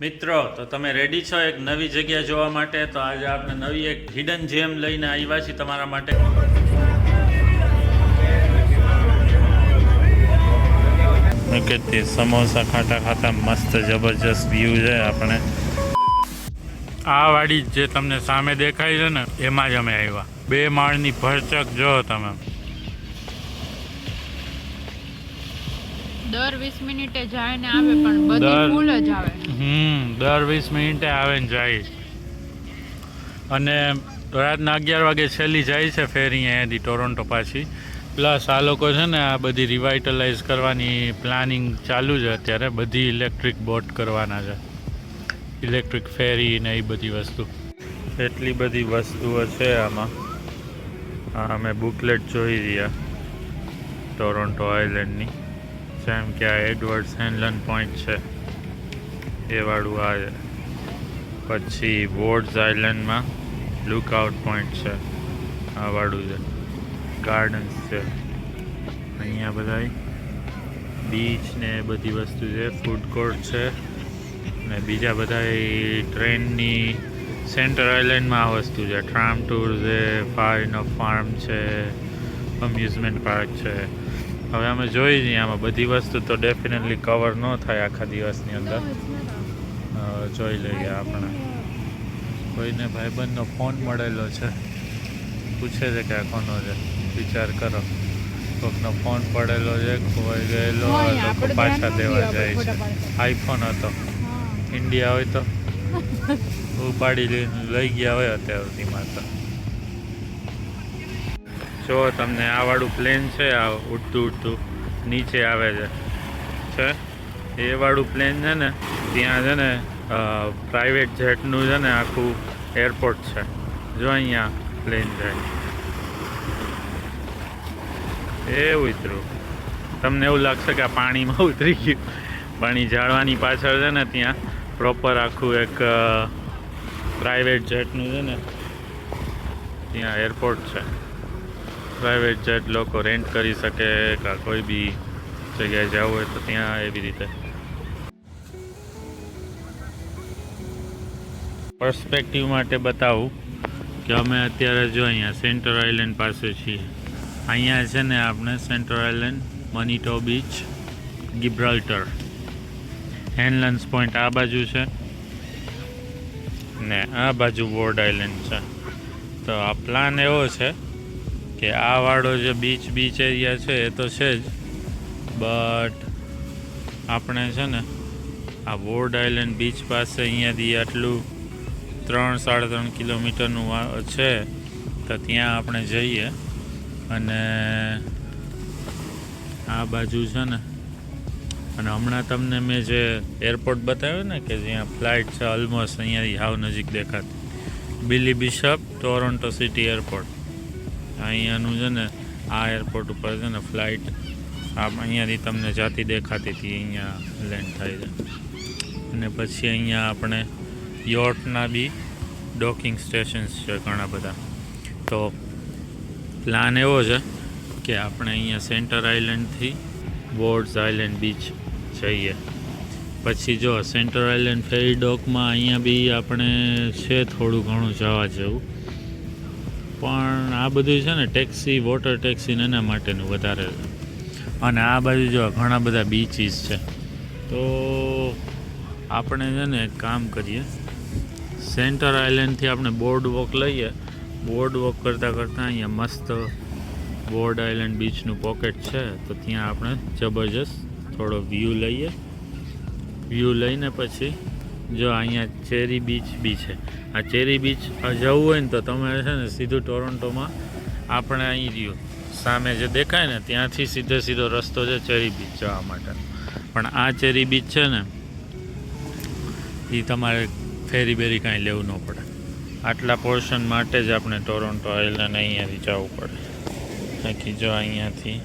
મિત્રો, તો તમે રેડી છો એક નવી જગ્યા જોવા માટે? તો આજે આપણે નવી એક હિડન જેમ લઈને આવ્યા છીએ તમારા માટે. કેટલી સમોસા ખાતા ખાતા મસ્ત જબરજસ્ત વ્યૂ છે આપણે. આ વાડી જે તમને સામે દેખાય છે ને, એમાં જ અમે આવ્યા. બે માળની ભરચક જો તમે. દર વીસ મિનિટે જાય ને આવે પણ બધી ફૂલ જ આવે. હમ દર વીસ મિનિટે આવે ને જાય. અને રાતના અગિયાર વાગે છેલ્લી જાય છે ફેરી અહીંયાથી ટોરોન્ટો પાછી. પ્લસ આ લોકો છે ને આ બધી રિવાઇટલાઇઝ કરવાની પ્લાનિંગ ચાલુ છે અત્યારે. બધી ઇલેક્ટ્રિક બોટ કરવાના છે. ઇલેક્ટ્રિક ફેરી ને એ બધી વસ્તુ. એટલી બધી વસ્તુઓ છે આમાં. અમે બુકલેટ જોઈ રહ્યા. ટોરોન્ટો આઇલેન્ડની જેમ કે આ એડવર્ડ હેનલન પોઈન્ટ છે. એ વાળું આ છે. પછી વોર્ડ્સ આઇલેન્ડમાં લુકઆઉટ પોઈન્ટ છે. આ વાળું છે. ગાર્ડન્સ છે. અહીંયા બધા બીચ ને બધી વસ્તુ છે. ફૂડ કોર્ટ છે. ને બીજા બધા ટ્રેનની સેન્ટર આઇલેન્ડમાં આ વસ્તુ છે. ટ્રામ ટૂર છે. ફાઇન ઓફ ફાર્મ છે. અમ્યુઝમેન્ટ પાર્ક છે. હવે અમે જોઈ છીએ આમાં બધી વસ્તુ તો ડેફિનેટલી કવર ન થાય આખા દિવસની અંદર. જોઈ લઈએ આપણે. કોઈને ભાઈબંધનો ફોન મળેલો છે. પૂછે છે કે આ કોનો છે. વિચાર કરો. કોકનો ફોન પડેલો છે ખોવાઈ ગયેલો લોકો પાછા દેવા જાય છે. આઈફોન હતો. ઇન્ડિયા હોય તો. ઉપાડી લઈ ગયા હોય અત્યાર સુધીમાં તો જો તમને આ વાળું પ્લેન છે, આ ઉડતું ઉડતું નીચે આવે છે. છે? એ વાળું પ્લેન છે ને, ત્યાં છે ને પ્રાઇવેટ જેટનું છે ને આખું એરપોર્ટ છે. જો અહીંયા પ્લેન જાય. એ ઉતરું. તમને એવું લાગશે કે આ પાણીમાં ઉતરી ગયું. પાણી જાળવાની પાછળ છે ને, ત્યાં પ્રોપર આખું એક પ્રાઇવેટ જેટનું છે ને, ત્યાં એરપોર્ટ છે. પ્રાઇવેટ જેટ લોકો રેન્ટ કરી શકે કે કોઈ બી જગ્યાએ જવું હોય તો ત્યાં એવી રીતે. પર્સપેક્ટિવ માટે બતાવું કે અમે અત્યારે જો અહીંયા સેન્ટર આઇલેન્ડ પાસે છીએ. અહીંયા છે ને આપણે Centre Island Manitou beach Gibraltar Hanlan's Point આ બાજુ છે ને આ બાજુ વોર્ડ આઇલેન્ડ છે. તો આ પ્લાન એવો છે કે આ વાળો જે બીચ બીચ એરિયા છે, એ તો છે જ. બટ આપણે છે ને, આ વોર્ડ આઇલેન્ડ બીચ પાસે અહીંયાથી આટલું ત્રણ, સાડા ત્રણ કિલોમીટરનું છે, તો ત્યાં આપણે જઈએ. અને આ બાજુ છે ને, અને હમણાં તમને મેં જે એરપોર્ટ બતાવ્યો ને કે જ્યાં ફ્લાઇટ છે ઓલમોસ્ટ અહીંયાથી હાવ નજીક દેખાતી. Billy Bishop Toronto City airport અહીંયાનું છે ને, આ એરપોર્ટ ઉપર છે ને ફ્લાઇટ આ અહીંયાથી તમને જાતી દેખાતી હતી, અહીંયા લેન્ડ થાય છે. અને પછી અહીંયા આપણે યોટના બી ડોકિંગ સ્ટેશન્સ છે ઘણા બધા. તો પ્લાન એવો છે કે આપણે અહીંયા સેન્ટર આઇલેન્ડથી બોર્ડ્સ આઇલેન્ડ બીચ જઈએ. પછી જો સેન્ટર આઇલેન્ડ ફેરી ડોકમાં અહીંયા બી આપણે છે થોડું ઘણું જવા જેવું. પણ આ બધું છે ને ટેક્સી વોટર ટેક્સી એના માટેનું વધારે અને આ બાજુ જો ઘણા બધા બીચીસ છે. તો આપણે છે ને એક કામ કરીએ. સેન્ટર આઇલેન્ડથી આપણે બોર્ડ વોક લઈએ. બોર્ડ વોક કરતાં કરતાં અહીંયા મસ્ત બોર્ડ આઇલેન્ડ બીચનું પોકેટ છે. તો ત્યાં આપણે જબરજસ્ત થોડો વ્યૂ લઈએ. વ્યૂ લઈને પછી જો અહીંયા ચેરી બીચ બી છે. આ ચેરી બીચ જવું હોય ને તો તમે છે ને સીધું ટોરોન્ટોમાં આપણે અહીં રહ્યું. સામે જે દેખાય ને ત્યાંથી સીધો સીધો રસ્તો છે ચેરી બીચ જવા માટે પણ આ ચેરી બીચ છે ને એ તમારે ફેરી બેરી કાંઈ લેવું ન પડે. આટલા પોર્શન માટે જ આપણે ટોરોન્ટો આઇલેન્ડ અહીંયાથી જવું પડે. બાકી જો અહીંયાથી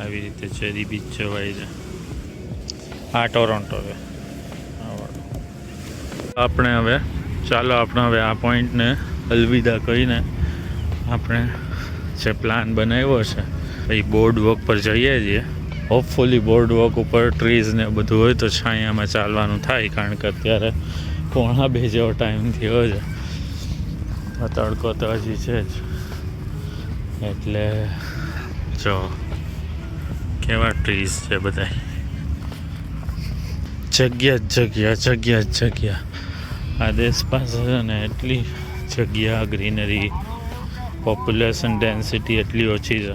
આવી રીતે ચેરી બીચ જવાય છે. આ ટોરોન્ટો છે. આપણે હવે, ચાલો આપણે હવે આ પોઈન્ટને અલવિદા કહીને આપણે જે પ્લાન બનાવ્યો છે, એ બોર્ડ વોક પર જઈએ છીએ. હોપફુલી બોર્ડ વોક ઉપર ટ્રીઝ ને બધું હોય તો છાયામાં ચાલવાનું થાય, કારણ કે અત્યારે કોણા બે જેવો ટાઈમ થયો છે. તડકો તો હજી છે જ. એટલે જો, કેવા ટ્રીઝ છે બધા જગ્યા જગ્યા જગ્યા જગ્યા. આ દેશ પાસે છે ને એટલી જગ્યા ગ્રીનરી પોપ્યુલેશન ડેન્સિટી એટલી ઓછી છે.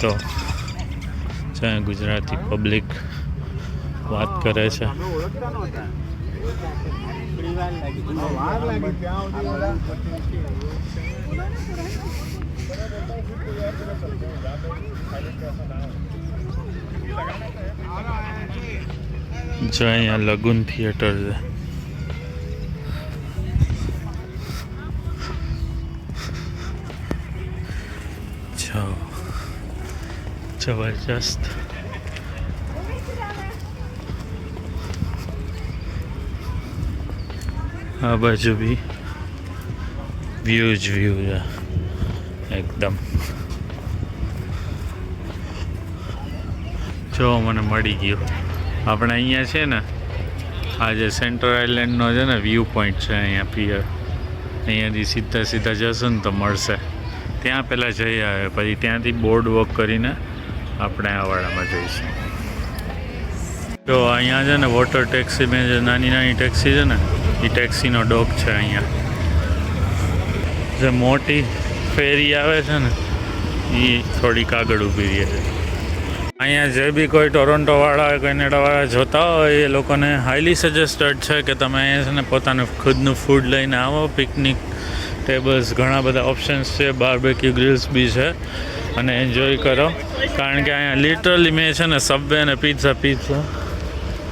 તો જ્યાં ગુજરાતી પબ્લિક વાત કરે છે. જો અહીંયા લગુન થિયેટર છે. જબરજસ્ત આ બાજુ બી વ્યૂ જ વ્યૂ છે એકદમ જો, મને મળી ગયો. આપણે અહીંયા છે ને, આ જે સેન્ટ્રલ આઇલેન્ડનો છે ને વ્યૂ પોઈન્ટ છે અહીંયા પિયર અહીંયાથી સીધા સીધા જશો ને તો મળશે. ત્યાં પહેલાં જઈ આવે પછી ત્યાંથી બોર્ડ વોક કરીને આપણે આ વાળામાં જઈશું. તો અહીંયા છે ને વોટર ટેક્સી મેં જે નાની નાની ટેક્સી છે ને, એ ટેક્સીનો ડોક છે અહીંયા. જે મોટી ફેરી આવે છે ને, એ થોડીક આગળ ઊભી રહે છે. અહીંયા જે બી કોઈ ટોરોન્ટોવાળા કેનેડાવાળા જોતા હોય, એ લોકોને હાઈલી સજેસ્ટેડ છે કે તમે અહીંયા છે ને પોતાનું ખુદનું ફૂડ લઈને આવો પિકનિક ટેબલ્સ ઘણા બધા ઓપ્શન્સ છે. બાર્બેક્યુ ગ્રીલ્સ બી છે. અને એન્જોય કરો. કારણ કે અહીંયા લિટરલી મેં છે ને સબવે અને પિઝા પિઝા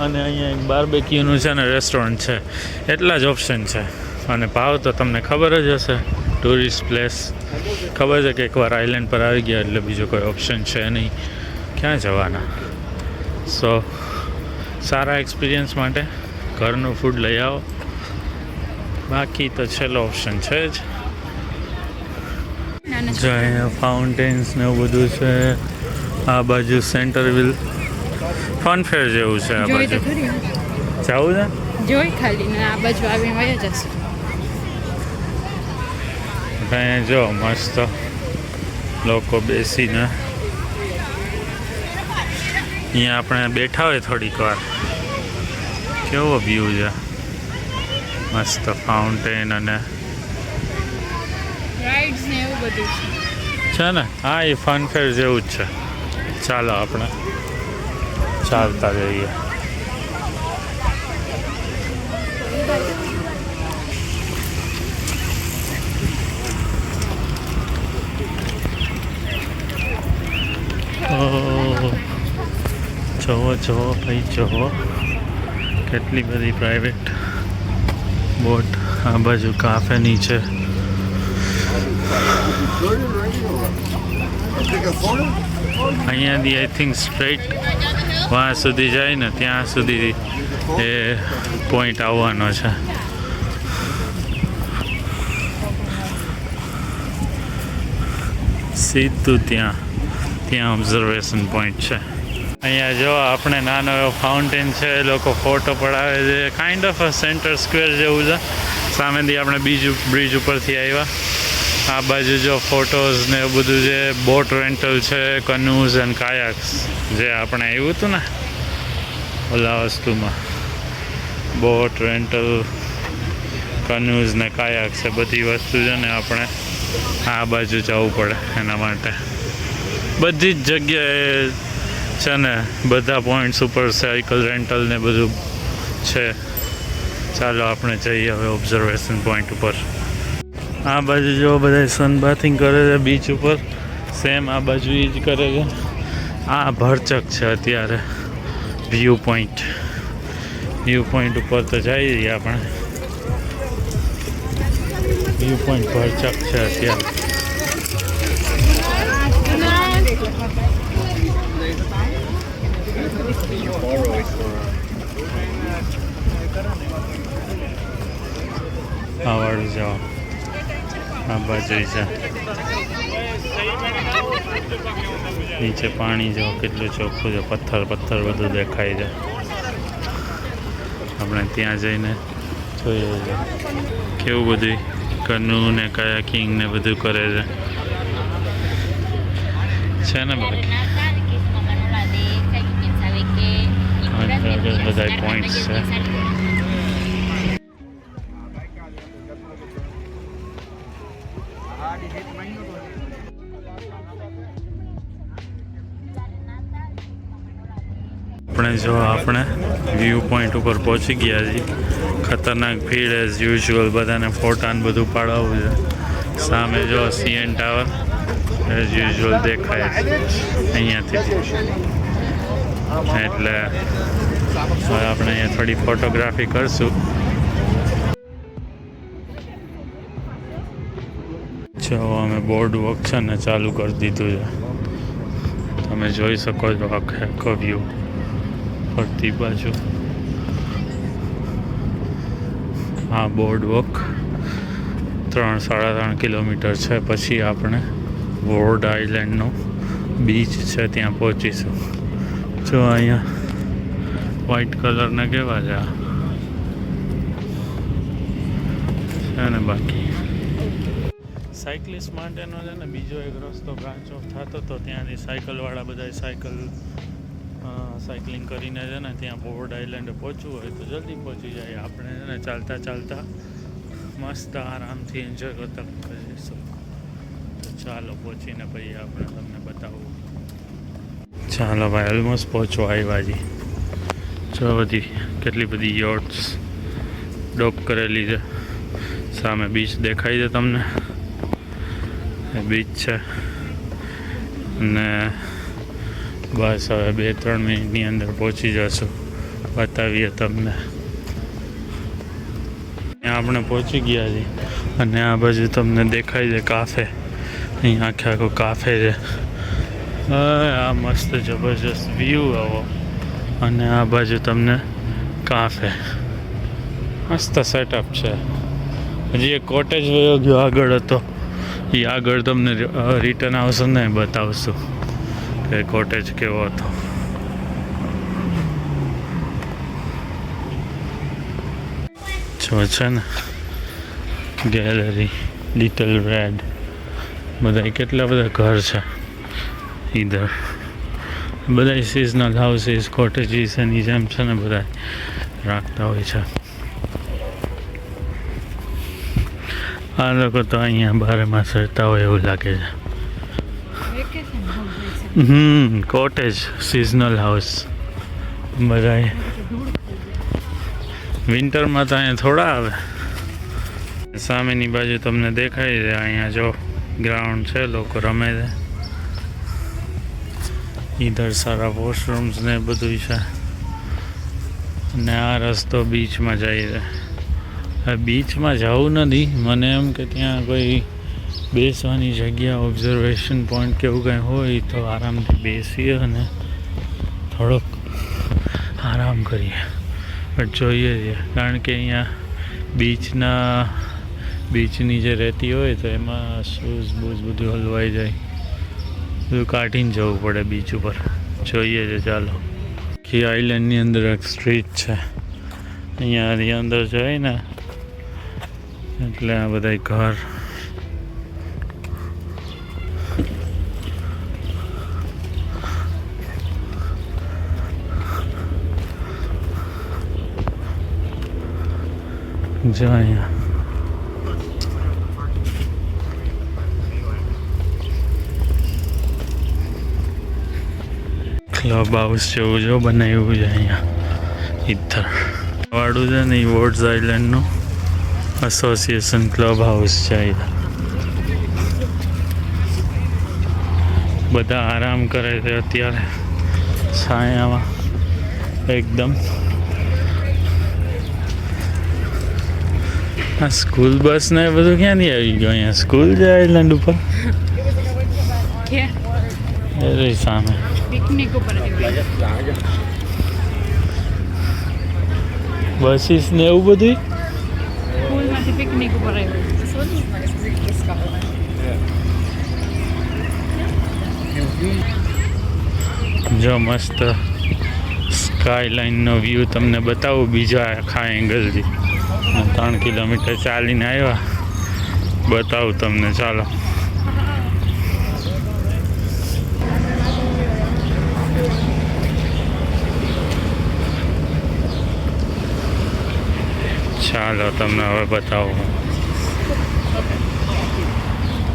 અને અહીંયા એક બાર્બેક્યુનું છે ને રેસ્ટોરન્ટ છે. એટલા જ ઓપ્શન છે. અને ભાવ તો તમને ખબર જ હશે. ટુરિસ્ટ પ્લેસ ખબર છે કે એકવાર આઇલેન્ડ પર આવી ગયા એટલે બીજો કોઈ ઓપ્શન છે નહીં. ક્યાં જવાના? સો સારા એક્સપિરિયન્સ માટે ઘરનું ફૂડ લઈ આવો. બાકી તો છેલ્લો ઓપ્શન છે જ. જો અહીંયા ફાઉન્ટેન્સ ને એવું બધું છે આ બાજુ સેન્ટર વિલ ફનફેર જેવું છે આ બાજુ. જવું છે? જોઈ ખાલી ને આ બાજુ આવીને વયા જશે. અહીંયા જો મસ્ત લોકો બેસીને. અહીંયા આપણે બેઠા હોય થોડીક વાર. કેવો વ્યૂ છે? મસ્ત ફાઉન્ટેન અને રાઇડ્સ ને એવું બધું છે. છે ને? હા એ ફનફેર જેવું જ છે. ચાલો આપણે ચાલતા જઈએ. ઓહ, જોવો જોવો ભાઈ જોવો કેટલી બધી પ્રાઇવેટ બોટ આ બાજુ કાફેની છે અહીંયાથી આઈ થિંક સ્ટ્રેટ વાં સુધી જાય ને ત્યાં સુધી એ પોઈન્ટ આવવાનો છે. સીધું ત્યાં ત્યાં ઓબ્ઝર્વેશન પોઈન્ટ છે. અહીંયા જો આપણે નાનો એવો ફાઉન્ટેન છે, લોકો ફોટો પડાવે છે. Kind of a centre square જેવું છે. સામેથી આપણે બીજું બ્રિજ ઉપરથી આવ્યા આ બાજુ જો ફોટોઝ ને એવું બધું છે બોટ રેન્ટલ છે કન્યુઝ એન્ડ કાયાક્સ જે આપણે આવ્યું હતું ને, ઓલા વસ્તુમાં. બોટ રેન્ટલ કન્યુઝ ને કાયાક્સ એ બધી વસ્તુ છે ને આપણે આ બાજુ જવું પડે એના માટે. બધી જ જગ્યાએ છે ને, બધા પોઈન્ટ્સ ઉપર સાયકલ રેન્ટલ ને બધું છે. ચાલો આપણે જઈએ હવે ઓબ્ઝર્વેશન પોઈન્ટ ઉપર. આ બાજુ જો બધા સનબાથિંગ કરે છે બીચ ઉપર. સેમ આ બાજુ એ જ કરે છે. આ ભરચક છે અત્યારે. વ્યૂ પોઈન્ટ વ્યૂ પોઈન્ટ ઉપર તો જઈએ આપણે. વ્યૂ પોઈન્ટ ભરચક છે અત્યારે. આ વાળું જવા આ બાજુ છે. નીચે પાણી જો, કેટલું ચોખ્ખું છે. પથ્થર પથ્થર બધું દેખાય છે. આપણે ત્યાં જઈને જોઈએ કેવું બધું કનુ ને કયા કિંગ ને બધું કરે છે. છે ને બાકી? આગળ બધા points છે. આપણે જો આપણે વ્યૂ પોઈન્ટ ઉપર પહોંચી ગયા છીએ. ખતરનાક ભીડ એઝ યુઝ્યુઅલ બધાને ફોટા ને બધું પાડવું છે. સામે જો સીએન ટાવર એઝ યુઝ્યુઅલ દેખાય અહીંયાથી. એટલે હવે આપણે અહીંયા થોડી ફોટોગ્રાફી કરશું. જો, અમે બોર્ડ વર્ક છે ને ચાલુ કરી દીધું છે. તમે જોઈ શકો છો આખે આખો વ્યૂ ફરતી બાજુ. આ બોર્ડ વોક ત્રણ, સાડા ત્રણ કિલોમીટર છે. પછી આપણે વોર્ડ આઇલેન્ડનો બીચ છે, ત્યાં પહોંચીશું. જો, અહીંયા વ્હાઈટ કલરના કેવા છે છે બાકી? સાયકલિસ્ટ માટેનો છે ને બીજો એક રસ્તો બ્રાન્ચ ઓફ થતો તો ત્યાંથી સાયકલવાળા બધા સાયકલ સાયકલિંગ કરીને છે ને ત્યાં બોર્ડ આઈલેન્ડ પહોંચવું હોય તો જલ્દી પહોંચી જાય. આપણે છે ને ચાલતા ચાલતા મસ્ત આરામથી એન્જોય કરતા કરીશું તો ચાલો પહોંચીને પછી આપણે તમને બતાવું. ચાલો ભાઈ ઓલમોસ્ટ પહોંચવા આવ્યા જી જો બધી કેટલી બધી યોટ્સ ડોપ કરેલી છે. સામે બીચ દેખાય છે તમને. બીચ છે. અને બસ હવે બે ત્રણ મિનિટની અંદર પહોંચી જશું. બતાવીએ તમને. આપણે પહોંચી ગયા છીએ. અને આ બાજુ તમને દેખાય છે કાફે અહીં આખે આખો કાફે છે. આ મસ્ત જબરજસ્ત વ્યૂ આવો. અને આ બાજુ તમને કાફે. મસ્ત સેટઅપ છે. હજી એક કોટેજ વયો ગયો આગળ હતો. એ આગળ તમને રિટર્ન આવશે ને બતાવશું કે કોટેજ કેવો હતો. જો છે ને ગેલેરી લિટલ રેડ બધા કેટલા બધા ઘર છે. ઈધર. બધા સિઝનલ હાઉસીસ કોટેજીસ એની જેમ છે ને બધા રાખતા હોય છે. આ લોકો તો અહીંયા બારે માસ રહેતા હોય એવું લાગે છે. હમ કોટેજ સિઝનલ હાઉસ બધાય વિન્ટરમાં તો અહીંયા થોડા આવે. સામેની બાજુ તમને દેખાય છે અહીંયા જો ગ્રાઉન્ડ છે લોકો રમે છે. ઈધર સારા વોશરૂમ્સ ને બધું છે. અને આ રસ્તો બીચમાં જાય છે. બીચમાં જવું નથી. મને એમ કે ત્યાં કોઈ બેસવાની જગ્યા ઓબ્ઝર્વેશન પોઈન્ટ કે એવું કંઈ હોય તો આરામથી બેસીએ અને થોડોક આરામ કરીએ. બટ જોઈએ છીએ કારણ કે અહીંયા બીચના બીચની જે રહેતી હોય તો એમાં શૂઝ બૂઝ બધું હલવાઈ જાય. બધું કાઢીને જવું પડે બીચ ઉપર. જોઈએ છે, ચાલો. કે આઈલેન્ડની અંદર એક સ્ટ્રીટ છે. અહીંયાથી અંદર જાય ને એટલે આ બધા ઘર. જો અહીંયા. ક્લબ હાઉસ જેવું જો બનાવ્યું છે અહીંયા. ઇથર વાળું છે ને એ વોર્ડ્સ આઇલેન્ડનું એસોસિએશન ક્લબ હાઉસ છે અહીંયા. બધા આરામ કરે છે અત્યારે. છાયામાં. એકદમ. આ સ્કૂલ બસ ને બધું ક્યાંથી આવી ગયું અહીંયા? સ્કૂલ છે આઇલેન્ડ ઉપર? એ સામે. બસીસ ને એવું બધું પિકનિક ઉપર જો મસ્ત સ્કાયલાઇનનો વ્યૂ તમને બતાવું બીજા આખા એંગલથી ત્રણ કિલોમીટર ચાલીને આવ્યા બતાવું તમને ચાલો. ચાલો તમને હવે બતાવો.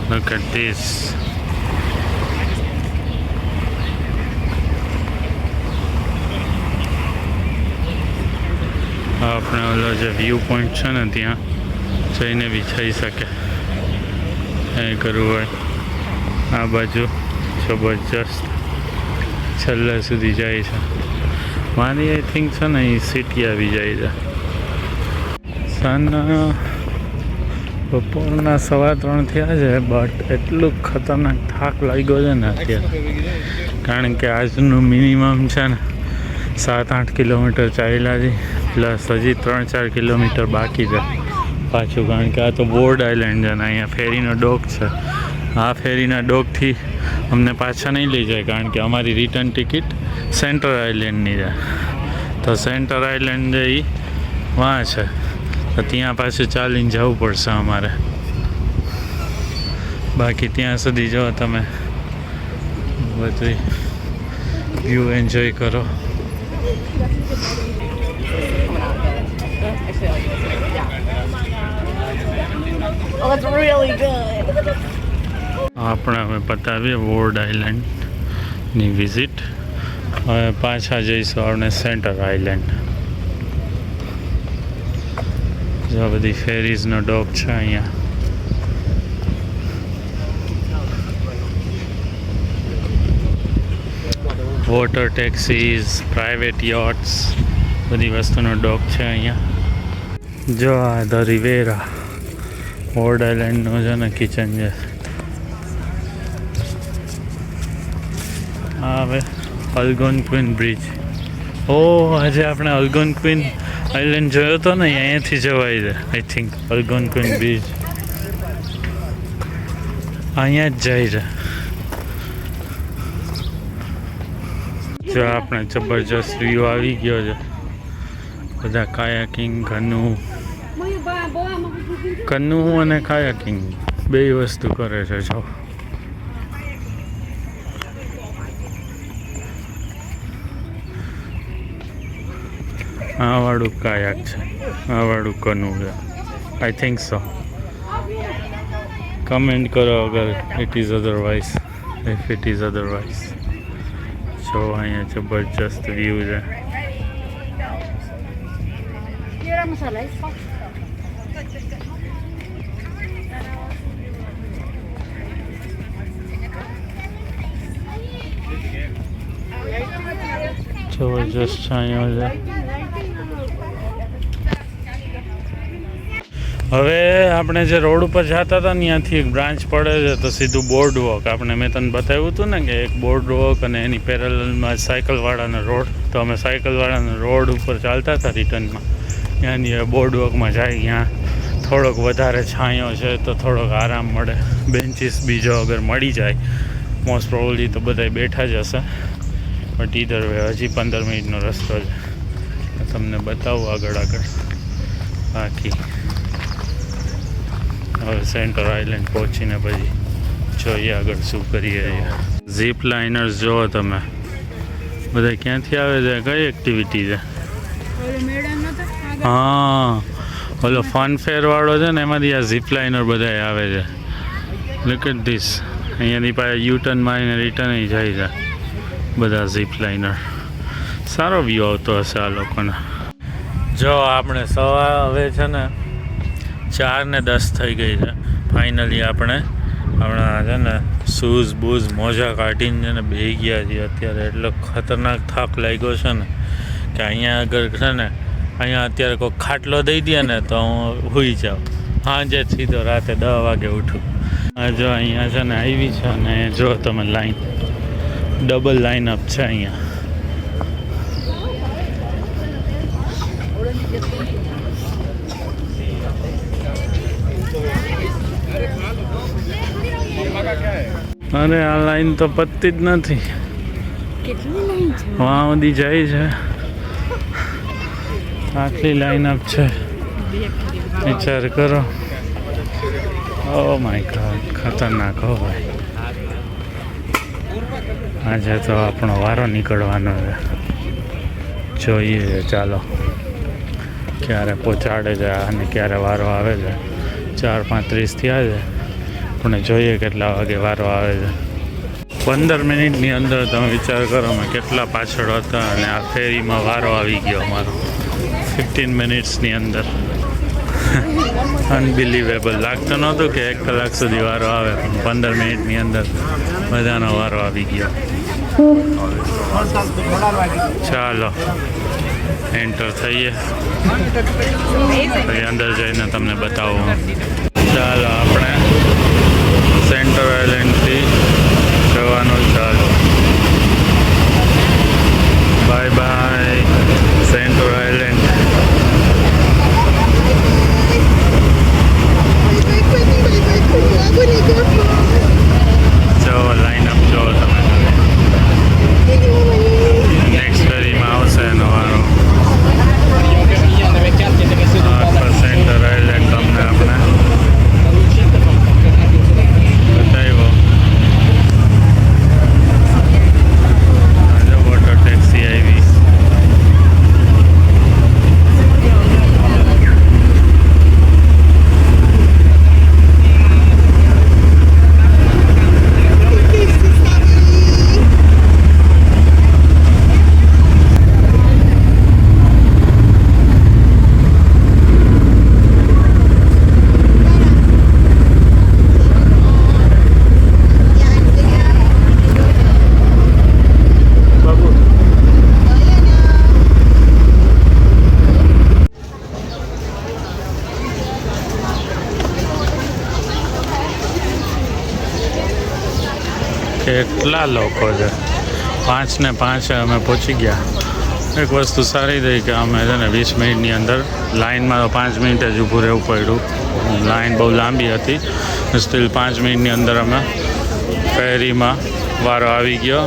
Look. આપણે ઓલો જે વ્યૂ પોઈન્ટ છે ને ત્યાં, જઈને બી થઈ શકે. એ કરવું હોય આ બાજુ જબરજસ્ત છેલ્લે સુધી જાય છે. મારી આઈ થિંક છે ને, એ સિટી આવી જાય છે. સાંજના બપોરના સવા ત્રણ થયા છે બટ એટલું ખતરનાક થાક લાગ્યો છે ને અત્યારે. કારણ કે આજનું મિનિમમ છે ને, સાત આઠ કિલોમીટર ચાલેલા છે પ્લસ હજી ત્રણ ચાર કિલોમીટર બાકી છે પાછું, કારણ કે આ તો બોર્ડ આઇલેન્ડ છે ને, અહીંયા ફેરીનો ડોક છે. આ ફેરીના ડોકથી અમને પાછા નહીં લઈ જાય, કારણ કે અમારી રિટર્ન ટિકિટ સેન્ટર આઇલેન્ડની છે. તો સેન્ટર આઇલેન્ડ જે એ વાં છે? તો ત્યાં પાછું ચાલીને જવું પડશે અમારે. બાકી ત્યાં સુધી જો તમે બધું વ્યૂ એન્જોય કરો. આપણે હવે પતાવીએ વોર્ડ આઇલેન્ડની વિઝિટ હવે પાછા જઈશું આપણે સેન્ટર આઇલેન્ડ જો બધી ફેરીઝનો ડોક છે અહીંયા. વોટર ટેક્સીસ પ્રાઇવેટ યોટ્સ, બધી વસ્તુનો ડોક છે અહીંયા. જો આ ધ રિવેરા વોર્ડ આઇલેન્ડનું છે ને કિચન છે હવે અલ્ગોન ક્વિન બ્રિજ. ઓ, આજે આપણે અલ્ગોન ક્વિન આઇલેન્ડ જોયો હતો ને અહીંયાથી જવાય છે I think Algonquin beach અહીંયા જ જાય છે. જો આપણે જબરજસ્ત વ્યૂ આવી ગયો છે. બધા કાયાકિંગ ઘનુ કન્નુ અને કાયાકિંગ બે વસ્તુ કરે છે જો. આ વાળું કાયાક છે. આ વાળું કનું છે. આઈ થિંક સો કમેન્ટ કરો અગર it is otherwise if it is otherwise જો અહીંયા જબરજસ્ત વ્યૂ છે. જબરજસ્ત અહીંયા છે. હવે આપણે જે રોડ ઉપર જતા હતા ત્યાંથી એક બ્રાન્ચ પડે છે, તો સીધું બોર્ડ વોક આપણે મેં તને બતાવ્યું હતું ને કે એક બોર્ડ વોક અને એની પેરેલમાં સાયકલવાળાનો રોડ. તો અમે સાયકલવાળાના રોડ ઉપર ચાલતા હતા રિટર્નમાં. ત્યાંની બોર્ડ વોકમાં જાય ત્યાં. થોડોક વધારે છાંયો છે, તો થોડોક આરામ મળે. બેન્ચીસ બીજો અગર મળી જાય મોસ્ટ પ્રોબલી તો બધા બેઠા જ હશે. બટ ઈધર વે હજી પંદર મિનિટનો રસ્તો છે. તમને બતાવું આગળ આગળ. બાકી. હવે સેન્ટર આઇલેન્ડ પહોંચીને પછી જોઈએ આગળ શું કરીએ ઝીપ લાઇનર્સ જુઓ તમે. બધા ક્યાંથી આવે છે? કઈ એક્ટિવિટી છે? હા. ઓલો ફન ફેર વાળો છે ને એમાંથી આ ઝીપ લાઇનર બધા આવે છે. લુક એટ ધીસ અહીંયાની પાસે યુ ટર્ન મારીને રિટર્ન જાય છે બધા ઝીપ લાઇનર સારો વ્યૂ આવતો હશે આ લોકોને. જો આપણે સવા હવે છે ને ચાર ને દસ થઈ ગઈ છે. ફાઇનલી આપણે હમણાં છે ને શૂઝ બૂઝ મોજા કાઢીને છે ને બેહી ગયા છીએ. અત્યારે એટલો ખતરનાક થાક લાગ્યો છે ને કે અહીંયા આગળ છે ને અહીંયા અત્યારે કોઈ ખાટલો દઈ દે ને તો હું હોઈ જાઉં. સાંજે સીધો રાતે દસ વાગે ઉઠું. જો અહીંયા છે ને આવી છે ને જો તમે લાઈન ડબલ લાઈન અપ છે અહીંયા. અરે આ લાઈન તો પતતી જ નથી. કેટલી લાઈન છે? વાં સુધી જાય છે. આટલી લાઈન અપ છે. વિચાર કરો. ઓ માય ગોડ ખતરનાક હો ભાઈ. આજે તો આપણો વારો નીકળવાનો છે. જોઈએ છે ચાલો. ક્યારે પહોંચાડે છે અને ક્યારે વારો આવે છે. ચાર પાંત્રીસ થયા છે. પણ જોઈએ કેટલા વાગે વારો આવે છે. પંદર મિનિટની અંદર તમે વિચાર કરો અમે કેટલા પાછળ હતા અને આ ફેરીમાં વારો આવી ગયો અમારો. ફિફ્ટીન મિનિટ્સની અંદર. અનબિલીવેબલ લાગતું નહોતું કે એક કલાક સુધી વારો આવે પણ પંદર મિનિટની અંદર બધાનો વારો આવી ગયો. ચાલો એન્ટર થઈએ. પછી અંદર જઈને તમને બતાવું. ચાલો આપણે સેન્ટર આઇલેન્ડથી જવાનું ચાલો બાય બાય સેન્ટર આઇલેન્ડ જો લાઈન અપ જો તમે નેક્સ્ટ ફેરીમાં આવશે એનો વારો આખો સેન્ટર આઇલેન્ડ તમને આપણે બતાવ્યો આજે વોટર ટેક્સી આવી કેટલા લોકો છે? પાંચ ને પાંચ અમે પહોંચી ગયા. એક વસ્તુ સારી થઈ કે અમે છે ને વીસ મિનિટની અંદર લાઇનમાં તો પાંચ મિનિટ જ ઊભું રહેવું પડ્યું. લાઇન બહુ લાંબી હતી. સ્ટીલ પાંચ મિનિટની અંદર અમે ફેરીમાં વારો આવી ગયો.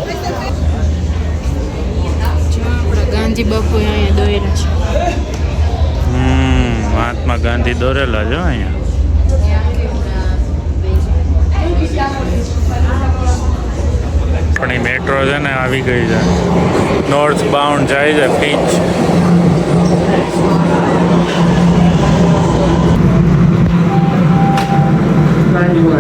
જો ગાંધી બાપુ અહીંયા દોરેલા છે. હમ મહાત્મા ગાંધી દોરેલા છે હો અહીંયા એ મેટ્રો છે ને આવી ગઈ છે. નોર્થ બાઉન્ડ જાય છે પીચ. ચાલો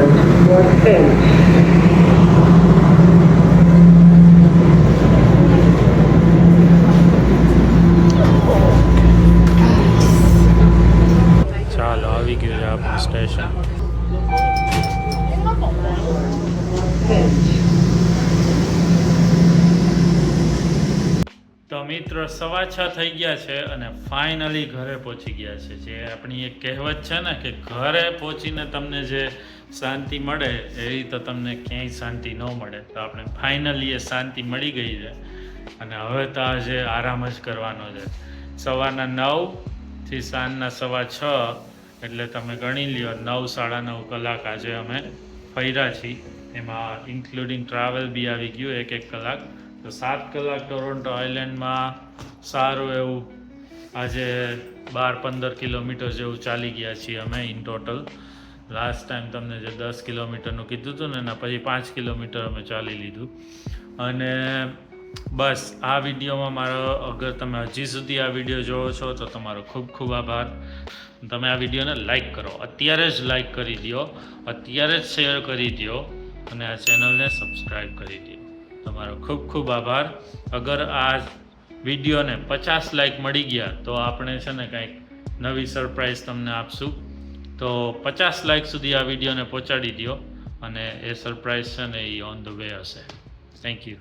સવા છ થઈ ગયા છે અને ફાઇનલી ઘરે પહોંચી ગયા છે. જે આપણી એક કહેવત છે ને કે ઘરે પહોંચીને તમને જે શાંતિ મળે એવી તો તમને ક્યાંય શાંતિ ન મળે. તો આપણે ફાઇનલી એ શાંતિ મળી ગઈ છે. અને હવે તો આજે આરામ જ કરવાનો છે. સવારના નવથી સાંજના સવા છ, એટલે તમે ગણી લ્યો, નવ, સાડા નવ કલાક આજે અમે ફર્યા છીએ. એમાં ઇન્ક્લુડિંગ ટ્રાવેલ બી આવી ગયું એક એક કલાક. તો સાત કલાક ટોરોન્ટો આઇલેન્ડમાં સારું એવું આજે બાર પંદર કિલોમીટર જેવું ચાલી ગયા છીએ અમે ઇન ટોટલ લાસ્ટ ટાઈમ તમને જે દસ કિલોમીટરનું કીધું હતું ને એના પછી પાંચ કિલોમીટર અમે ચાલી લીધું. અને બસ, આ વિડીયોમાં મારો, અગર તમે હજી સુધી આ વીડિયો જોવો છો, તો તમારો ખૂબ ખૂબ આભાર. તમે આ વિડીયોને લાઈક કરો. અત્યારે જ લાઈક કરી દો અત્યારે જ શેર કરી દો અને આ ચેનલને સબસ્ક્રાઈબ કરી દો તમારો ખૂબ ખૂબ આભાર. અગર આ વિડીયોને પચાસ લાઈક મળી ગયા તો આપણે છે ને કંઈક નવી સરપ્રાઈઝ તમને આપશું. તો પચાસ લાઈક સુધી આ વિડીયોને પહોંચાડી દો અને એ સરપ્રાઈઝ છે ને એ ઓન ધ વે હશે. Thank you